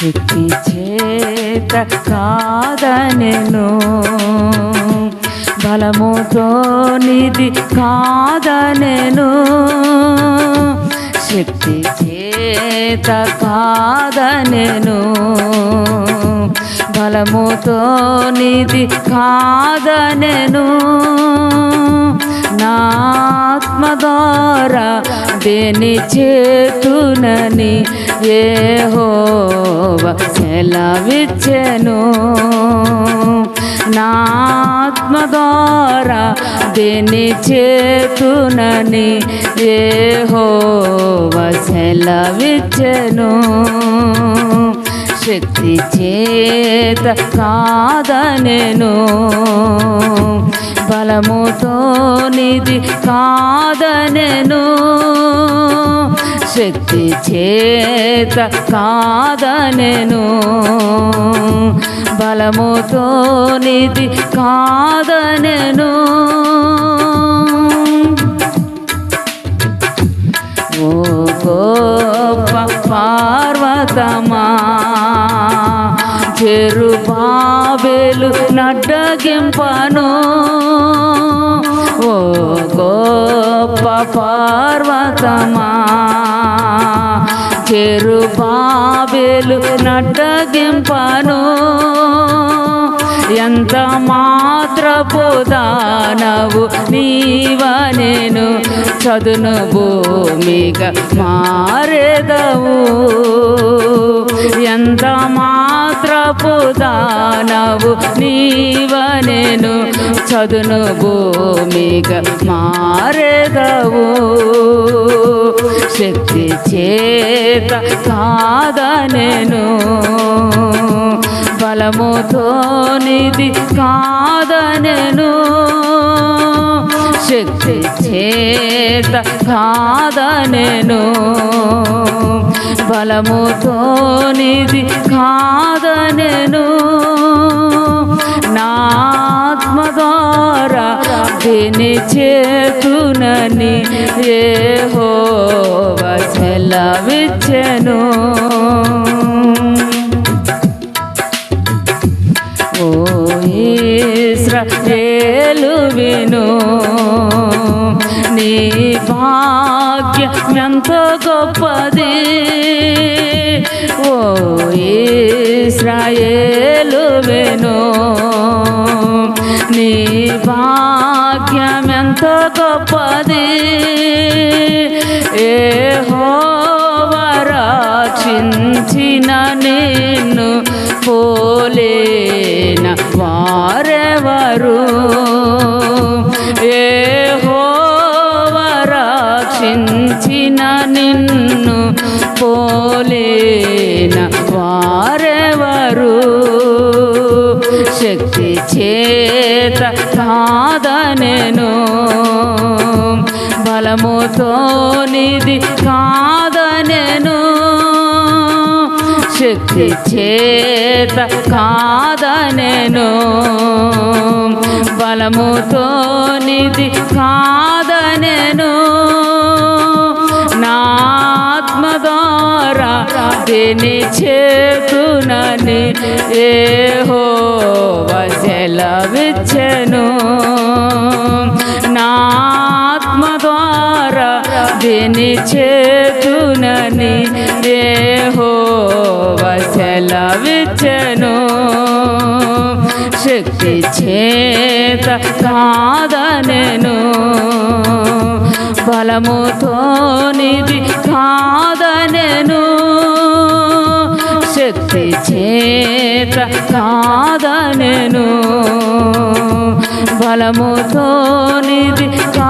శక్తి చేత కాదనెను. బలముతో నిధి కాదనెను. శక్తి చేత కాదనెను. బలముతో నిధి కాదనెను. నా ఆత్మ ద్వారా దేని చేతునని ఏ సెలవిచ్చెను. నాత్మ ద్వారా దేని చేతునని ఏ సెలవిచ్చెను. శక్తి చేత కాదనెను. బలముతో నిధి కాదనెను. శక్తి చేత కాదనెను. బలముతో నిధి కాదనెను. ఓ గోప పార్వతమా చెరుబాబేలు నడ్డగింపను. ఓ గోప పార్వతమా చెరు బాబేలు నడ్డగింపను ఎంత మాత్రపు దానవు నీవనెను చదును భూమిగా మారేదవు. ఎంత మాత్రపు దానవు నీవనెను చదును భూమిగా మారేదవు. శక్తి చేత కాదనెను బలముతోనిది కాదనెను శక్తి చేత కాదనెను బలముతోనిది కాదనెను దీని చేతునని ఏ హో సెలవిచ్చెను. ఓ ఈశ్రేలు విను. నీ భాగ్యం ఎంత గొప్పది. ఓ ఇస్రాయేలు విను. నీ భా ఎంత గొప్పది. ఏ రక్షించిన నిన్ను పోలేన వారెవరు? ఏ రక్షించిన నిన్ను పోలేన వారెవరు? శక్తి చే కాదనెను బలముతో నిధి కాదనెను. శక్తి చేత కాదనెను. బలముతో నిధి కాదనెను. నా ద్వారా దీని చేతునని ఏ సెలవిచ్చెను నా దీని చేతునని ఏ సెలవిచ్చెను. శక్తి చేత కాదనెను. బలముతో నిధి కాదనెను. శక్తి చేత కాదనెను. బలముతో నిధి కా